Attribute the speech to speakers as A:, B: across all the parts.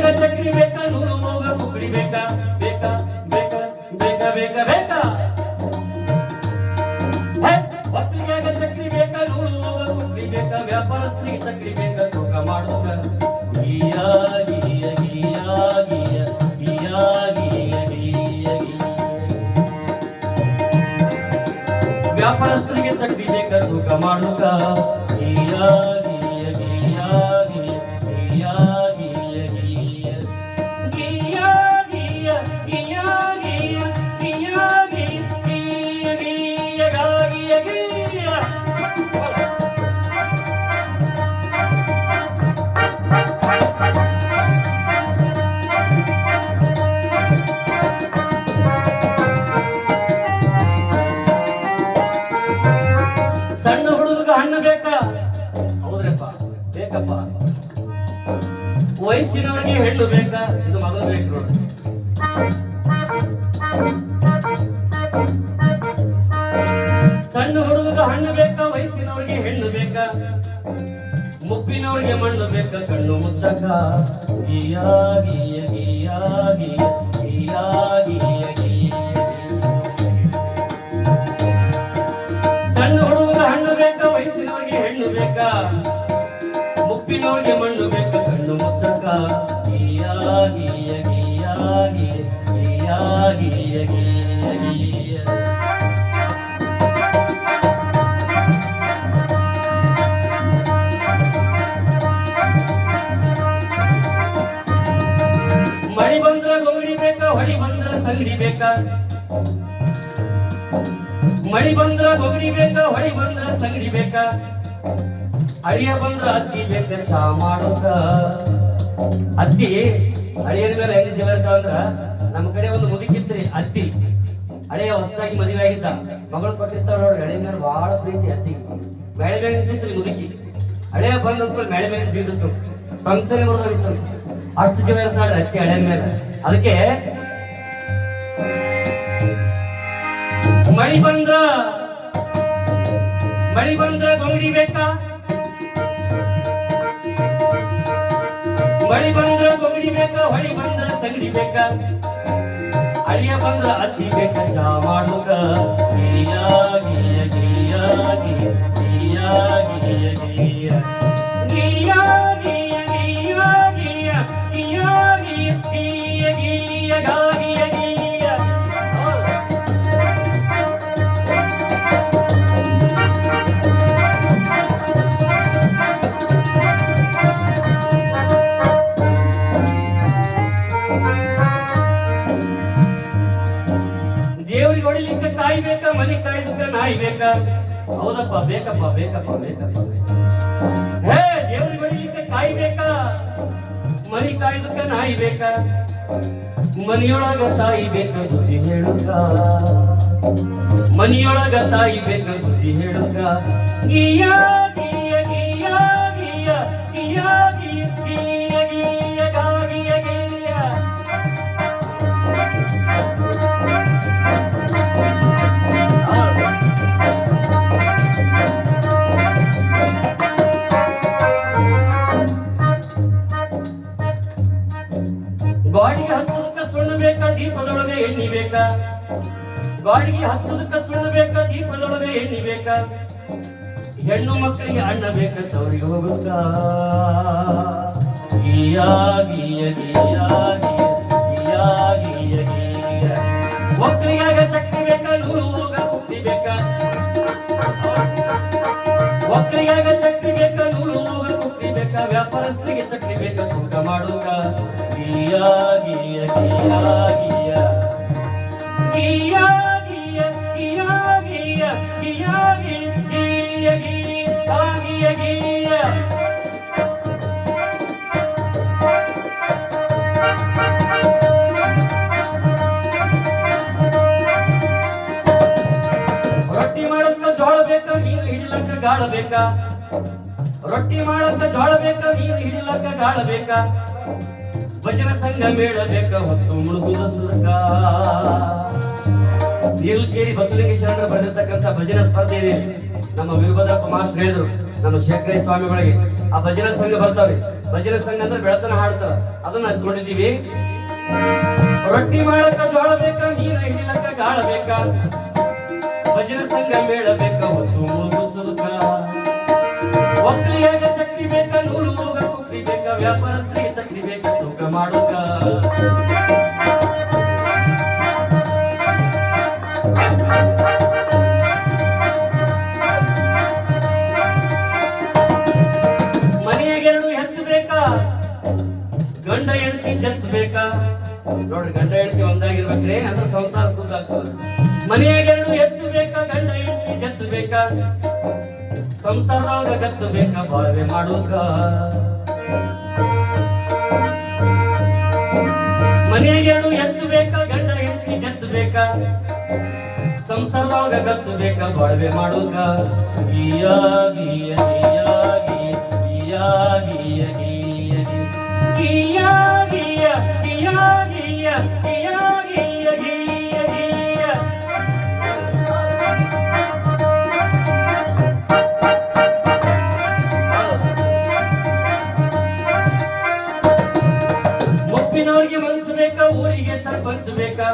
A: ಬೇಕಾಗ ಚಕ್ಲಿ ಬೇಕಾ? ನೂರು ಹೋಗ ಕುಕ್ಕಡಿ ಬೇಕಾ? ಬೇಕಾ ಬೇಕಾ ಬೇಕಾ? ಬೇಕಾ ಬೇಕಾ ಹೊತ್ತಿಗೆಯಾಗ ಬೇಕಾ? ನೂರು ಹೋಗ ಕುಕ್ಕಡಿ ಬೇಕಾ? ವ್ಯಾಪಾರಸ್ಥರಿಗೆ ಚಕ್ಲಿ ಬೇಕಾ? ತೂಕ ಮಾಡುವಾಗ. ಗೀಯಾ, ಗೀಯ ಗೀಯಾ ಗೀಯ ಗೀಯಾ, ಗೀಯ ಗೀಯ ಬೇಕಾ? ಗೀಯ ಸಣ್ಣ ಹುಡುಗ ಹಣ್ಣು ಬೇಕಾ? ಬೇಕಪ್ಪ. ವಯಸ್ಸಿನವರಿಗೆ ಹೆಣ್ಣು ಬೇಕಾ? ಇದು ಮಗಳು ಬೇಕು ನೋಡಿ. ಸಣ್ಣ ಹುಡುಗ ಹಣ್ಣು ವಯಸ್ಸಿನವರಿಗೆ ಹೆಣ್ಣು ಬೇಕ? ಮುಪ್ಪಿನವ್ರಿಗೆ ಮಣ್ಣು ಬೇಕ? ಕಣ್ಣು ಮುಚ್ಚಕ. ಗೀಯಾಗಿ ಗೀಯಾಗಿ ಗೀಯಾಗಿ ಗೀಯ ಗೀಯ ಗೀಯ ಗೀಯ ಸಣ್ಣ ಹುಡುಗರ ಹಣ್ಣು ಬೇಕಾ? ವಯಸ್ಸಿನವ್ರಿಗೆ ಹೆಣ್ಣು ಬೇಕಾ? ಮುಪ್ಪಿನವರಿಗೆ ಮಣ್ಣು ಬೇಕ? ಕಣ್ಣು ಮುಚ್ಚಕ. ಗೀಯಾಗಿ ಗೀಯಾಗಿ ಗೀಯಾಗಿ ಗೀಯ ಬೇಕಾ? ಮಳಿ ಬಂದ್ರ ಬೊಗಣಿ ಬೇಕ? ಹೊಳಿ ಬಂದ್ರ ಸಂಗಡಿ ಬೇಕ? ಅಳಿಯ ಬಂದ್ರ ಅತ್ತಿ ಬೇಕ? ಚಾ ಮಾಡೋಕ? ಅತ್ತಿ, ಅಳಿಯನ ಮೇಲೆ ಹೆಂಗ್ ಜೀವ ಇರ್ತಾವ ಅಂದ್ರ ನಮ್ಮ ಕಡೆ ಒಂದು ಮುದುಕಿತ್ರಿ ಅತ್ತಿ. ಹಳೆಯ ಹೊಸದಾಗಿ ಮದುವೆ ಆಗಿದ್ದ. ಮಗಳು ಕೊಟ್ಟಿರ್ತಾವ ನೋಡ್ರಿ ಹಳೆ ಮೇಲೆ ಬಹಳ ಪ್ರೀತಿ ಅತ್ತಿ. ಮೇಳೆ ಮೇಲೆ ನಿಂತಿತ್ರಿ ಮುದುಕಿ. ಹಳೆಯ ಬಂದ್ ಅಂದ್ಕೊಂಡು ಮೇಳೆ ಮೇಲೆ ಜೀವಿತ್ತು ಪಂಕ್ತನೆ ಮುರಿದೋಗಿತ್ತು ಅಷ್ಟು ಜೀವ ಇರ್ತಾಳೆ ಅತ್ತಿ ಹಳೆಯ ಮೇಲೆ. ಅದಕ್ಕೆ ಮಳಿ ಬಂದ್ರ ಮಳಿ ಬಂದ್ರ ಗೊಂಗಡಿ ಬೇಕಾ? ಮಳಿ ಬಂದ್ರ ಗೊಂಗಡಿ ಬೇಕಾ? ಹೊಳಿ ಬಂದ್ರ ಸಂಗಡಿ ಬೇಕಾ? ಅಳಿಯ ಬಂದ್ರ ಅತಿ ಬೇಕ? ಚಾ ಮಾಡುಕ? ಹೊಡಿಲಿಕ್ಕೆ ತಾಯಿ ಬೇಕಾ, ಮನೆ ಕಾಯ್ದಕ್ಕ ನಾಯಿ ಬೇಕಾ? ಹೌದಪ್ಪ, ಬೇಕಪ್ಪ ಬೇಕಪ್ಪ ಬೇಕಪ್ಪ ಹೇ ದೇವ್ರಿಗೆ ಹೊಡಿಲಿಕ್ಕೆ ತಾಯಿ ಬೇಕಾ? ಮನಿ ಕಾಯ್ದಕ್ಕ ನಾಯಿ ಬೇಕಾ? ಮನಿಯೊಳಗ ತಾಯಿ ಬೇಕ ಬುದ್ಧಿ ಹೇಳುಗ? ಮನಿಯೊಳಗ ತಾಯಿ ಬೇಕ ಬುದ್ಧಿ ಹೇಳುಗ? ಗೀಯ ಗೀಯ ಗಾಡಿಗೆ ಹಚ್ಚೋದಕ್ಕ ಸುಣ್ಣ ಬೇಕಾ? ದೀಪದೊಳಗೆ ಎಣ್ಣಿ ಬೇಕಾ? ಗಾಡಿಗೆ ಹಚ್ಚೋದಕ್ಕ ಸುಣ್ಣ ಬೇಕಾ? ದೀಪದೊಳಗೆ ಎಣ್ಣಿ ಬೇಕಾ? ಹೆಣ್ಣು ಮಕ್ಕಳಿಗೆ ಅಣ್ಣ ಬೇಕ? ತವರಿಗೆ ಹೋಗುತ್ತ? ಒಕ್ಕಲಿಗಾಗ ಚಕ್ರಿ ಬೇಕಾ? ನೂರು ಹೋಗ ಕುಟ್ಟಿ ಬೇಕಾ? ಒಕ್ಕಲಿಗಾಗ ಚಕ್ರಿ ಬೇಕಾ? ನೂರು ಹೋಗ ಬೇಕಾ? ವ್ಯಾಪಾರಸ್ಥರಿಗೆ ಬೇಕಾ? ತೂಕ किया किया किया किया किया किया किया किया किया किया किया किया किया ರೊಟ್ಟಿ ಮಾಡಕ್ಕ ಜೋಳ ಬೇಕಾ ನೀರು ಹಿಡಿಲಕ್ಕ ಗಾಳ ಬೇಕಾ ರೊಟ್ಟಿ ಮಾಡಕ್ಕ ಜೋಳ ಬೇಕಾ ನೀರು ಹಿಡಿಲಕ್ಕ ಗಾಳ ಬೇಕಾ ಭಜನ ಸಂಘ ಮೇಳ ಬೇಕಾ ಹೊತ್ತು ಮುಳುಗುದ ಸುರಕ ನಿಲ್ಕೇರಿ ಬಸವಲಿಂಗ ಶರಣ ಬರೆದಿರ್ತಕ್ಕಂಥ ಭಜನ ಸ್ಪರ್ಧೆ ಇದೆ ನಮ್ಮ ವೀರಭದ್ರಪ್ಪ ಮಾಸ್ಟರ್ ಹೇಳಿದ್ರು, ನಮ್ಮ ಶೇಖರ ಸ್ವಾಮಿಗಳಿಗೆ, ಆ ಭಜನ ಸಂಘ ಬರ್ತಾವ್ರಿ ಭಜನ ಸಂಘ ಅಂದ್ರೆ ಬೆಳತನ ಹಾಡ್ತಾರ. ಅದನ್ನ ತೊಂಡಿದೀವಿ ರೊಟ್ಟಿ ಮಾಡಕ್ಕ ಜೋಳ ಬೇಕ, ನೀರ ಹಿಡಿಲಕ್ಕ ಗಾಳ ಬೇಕಾ? ಭಜನ ಸಂಘ ಮೇಳ ಬೇಕಾ ಹೊತ್ತು ಮುಳುಗುಸುದಕ ಒಕ್ಕಲಿಯಾಗ ಚಕ್ರಿ ಬೇಕ, ನೂಲು ಹೋಗ ಬೇಕ, ವ್ಯಾಪಾರಸ್ಥರಿಗೆ ತಕ್ರಿ ಬೇಕಾ? ತೂಕ ಮಾಡೋಕ ಮನೆಯಾಗೆರಡು ಎತ್ತು ಬೇಕಾ? ಗಂಡ ಹೆಂಡತಿ ಜತ್ ಬೇಕಾ? ನೋಡ್ರಿ, ಗಂಡ ಹೆಂಡತಿ ಒಂದಾಗಿರ್ಬೇಕ್ರಿ, ಅಂದ್ರೆ ಸಂಸಾರ ಸುಖ ಆಗ್ತದೆ. ಮನೆಯಾಗೆರಡು ಎತ್ತು ಬೇಕಾ? ಗಂಡ ಹೆಂಡತಿ ಜತ್ ಬೇಕಾ? ಸಂಸಾರದೊಳಗ ಗತ್ತು ಬೇಕಾ? ಬಾಳ್ವೆ ಮಾಡೋಕ. ಮನೆಯಾಗೆರಡು ಎತ್ತು ಬೇಕಾ, ಗಂಡ ಹೆಂಡತಿ ಜತ್ತು ಬೇಕಾ? ಸಂಸಾರದೊಳಗ ಗತ್ತು ಬೇಕಾ, ಬಾಳ್ವೆ ಮಾಡೋಕ? ಗೀಯ ಗೀಯ ಗೀಯ ಗೀಯ ಗೀಯ ಗೀಯ ಗೀಯ ಗೀಯ ಗೀಯ ಗೀಯ ಊರಿಗೆ ಸರ್ಪಂಚ್ ಬೇಕಾ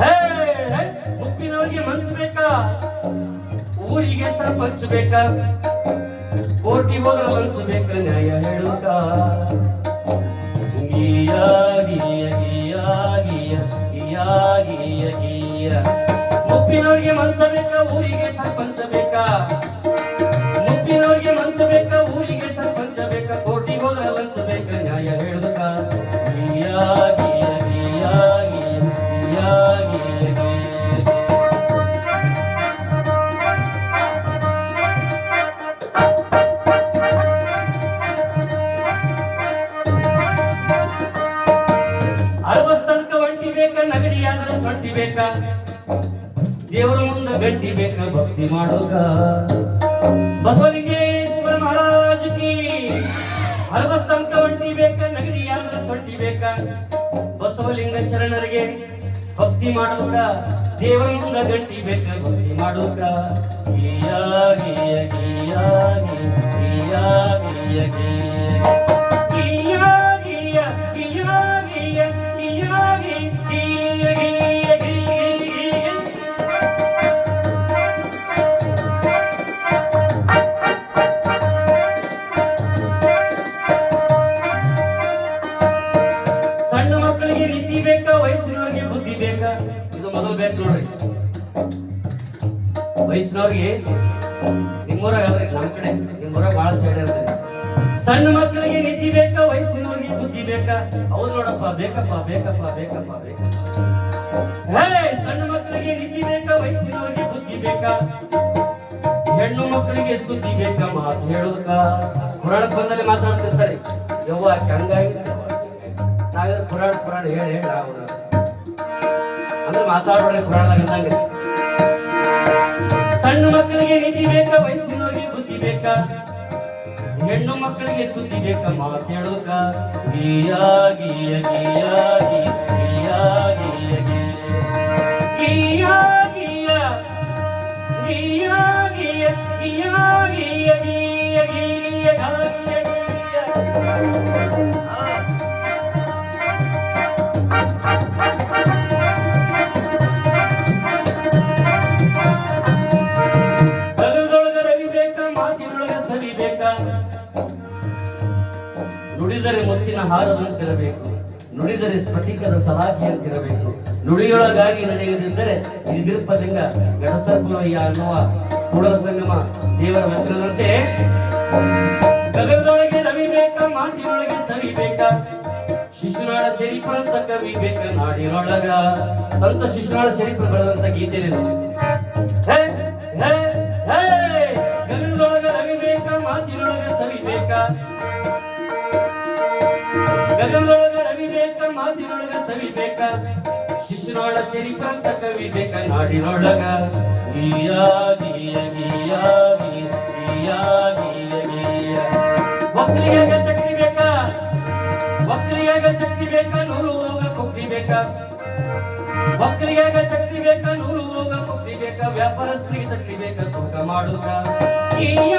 A: ಹೇ, ಹೇ, ಮುಪ್ಪಿನವ್ರಿಗೆ ಮನ್ಸು ಬೇಕಾ? ಊರಿಗೆ ಸರ್ಪಂಚ್ ಬೇಕಾ? ಕೋಟಿ ಹೋದ್ರ ಮನ್ಸು ಬೇಕಾ? ನ್ಯಾಯ ಹೇಳುಕ ಗೀಯ ಗೀಯ ಗೀಯ ಗೀಯ ಮನ್ಸ ಬೇಕಾ? ಊರಿಗೆ ಸರ್ಪಂಚ ಮಾಡೋಕ ಬಸವಲಿಂಗೇಶ್ವರ ಮಹಾರಾಜ್ ಕಿ ಅರವಸ್ತನಕ ಒಂಟಿ ಬೇಕ, ನಗಡಿ ಯಾವ್ದ್ರ ಸೊಂಟಿ ಬೇಕ? ಬಸವಲಿಂಗ ಶರಣರಿಗೆ ಭಕ್ತಿ ಮಾಡೋಕ ದೇವರ ಮುಂದ ಗಂಟಿ ಬೇಕ, ಭಕ್ತಿ ಮಾಡೋಕ ಗೀಯ ಗೀಯ ಗೀಯ ಗೀಯ ಗೀಯ ಗೀಯ ಗೀಯ ವಯಸ್ಸಿನವ್ರಿಗೆ ನಿಮ್ಮೂರ ನಮ್ಮ ಕಡೆ. ನಿಮ್ಮೂರ ಬಹಳ ಸೈಡ್ ಇರ್ತದೆ ಸಣ್ಣ ಮಕ್ಕಳಿಗೆ ನಿಧಿ ಬೇಕಾ ವಯಸ್ಸಿನವ್ರಿಗೆ ಬುದ್ಧಿ ಬೇಕಾ? ಹೌದು ನೋಡಪ್ಪ, ಬೇಕಪ್ಪ ಬೇಕಪ್ಪ ಬೇಕಪ್ಪ ಬೇಕಪ್ಪ. ಸಣ್ಣ ಮಕ್ಕಳಿಗೆ ನಿಧಿ ಬೇಕಾ, ವಯಸ್ಸಿನವ್ರಿಗೆ ಬುದ್ಧಿ ಬೇಕಾ? ಹೆಣ್ಣು ಮಕ್ಕಳಿಗೆ ಸುದ್ದಿ ಬೇಕಾ, ಮಾತು ಹೇಳೋದಕ್ಕ? ಪುರಾಣಕ್ಕೆ ಬಂದಲ್ಲಿ ಮಾತಾಡ್ತಿರ್ತಾರೆ. ಯವ್ವ ಹಂಗಾಗಿತ್ತು ನಾವೇ ಪುರಾಣ ಪುರಾಣ ಹೇಳಿ ಹೇಳಿ ಅಂದ್ರೆ ಮಾತಾಡೋಣ ಪುರಾಣ ಅಂದಂಗೆ ಸಣ್ಣ ಮಕ್ಕಳಿಗೆ ನಿಧಿ ಬೇಕಾ? ವಯಸ್ಸಿನವರಿಗೆ ಬುದ್ಧಿ ಬೇಕಾ? ಹೆಣ್ಣು ಮಕ್ಕಳಿಗೆ ಸುದ್ದಿ ಬೇಕಾ? ಮಾತು ಹೇಳೋಕ? ಗೀಯ ಗೀಯ ಗೀಯ ಗೀಯ ಗೀಯ ಗೀಯ ಗೀಯ ಗೀಯ ಗೀಯ ಗೀಯ ಗೀಯ ಗೀಯ ಗೀಯ ಗೀಯ ಗೀಯ ಹಾರದಂತಿರಬೇಕು ನುಡಿದರೆ ಸ್ಫಟಿಕದ ಸಲಾಖಿಯಂತಿರಬೇಕು ನುಡಿಯೊಳಗಾಗಿ ನಡೆಯದಿದ್ದರೆ ನಿರ್ಪಲಿಂಗ ಗಡಸರ್ಪವಯ್ಯ ಅನ್ನುವ ಕೂಡಲ ಸಂಗಮ ದೇವರ ವಚನದಂತೆ, ಗಗನದೊಳಗೆ ರವಿ ಬೇಕ ಮಾತಿನೊಳಗೆ ಸವಿ ಬೇಕ ಶಿಶುನಾಳ ಅಂತ ಕವಿ ಬೇಕ ನಾಡಿನೊಳಗ. ಸಂತ ಶಿಶುನಾಳ ಬರೆದಂತ ಗೀತೆ ಸವಿಬೇಕ ಶಿಶಿರೊಳ ಸಿರಿಪಂತ ಕವಿಬೇಕ, ನಾಡಿನೊಳಗ. ಗೀಯಾ, ಗೀಯ, ಗೀಯಾ ಗೀಯಾ, ಗೀಯ ಗೀಯ ಒಕ್ಕಲಿಯಾಗ ಚಕ್ರಿ ಬೇಕ ಒಕ್ಕಲಿಯಾಗ ಚಕ್ರಿ ಬೇಕ, ನೂಲು ಹೋಗ ಕೊಕ್ಕಿ ಬೇಕ. ಒಕ್ಕಲಿಯಾಗ ಚಕ್ರಿ ಬೇಕ, ನೂಲು ಹೋಗ ಕೊಕ್ಕಿ ಬೇಕ, ವ್ಯಾಪಾರಸ್ಥರಿಗೆ ತಕ್ಕಿ ಬೇಕ, ತೂಕ ಮಾಡುತ್ತ ಗೀಯ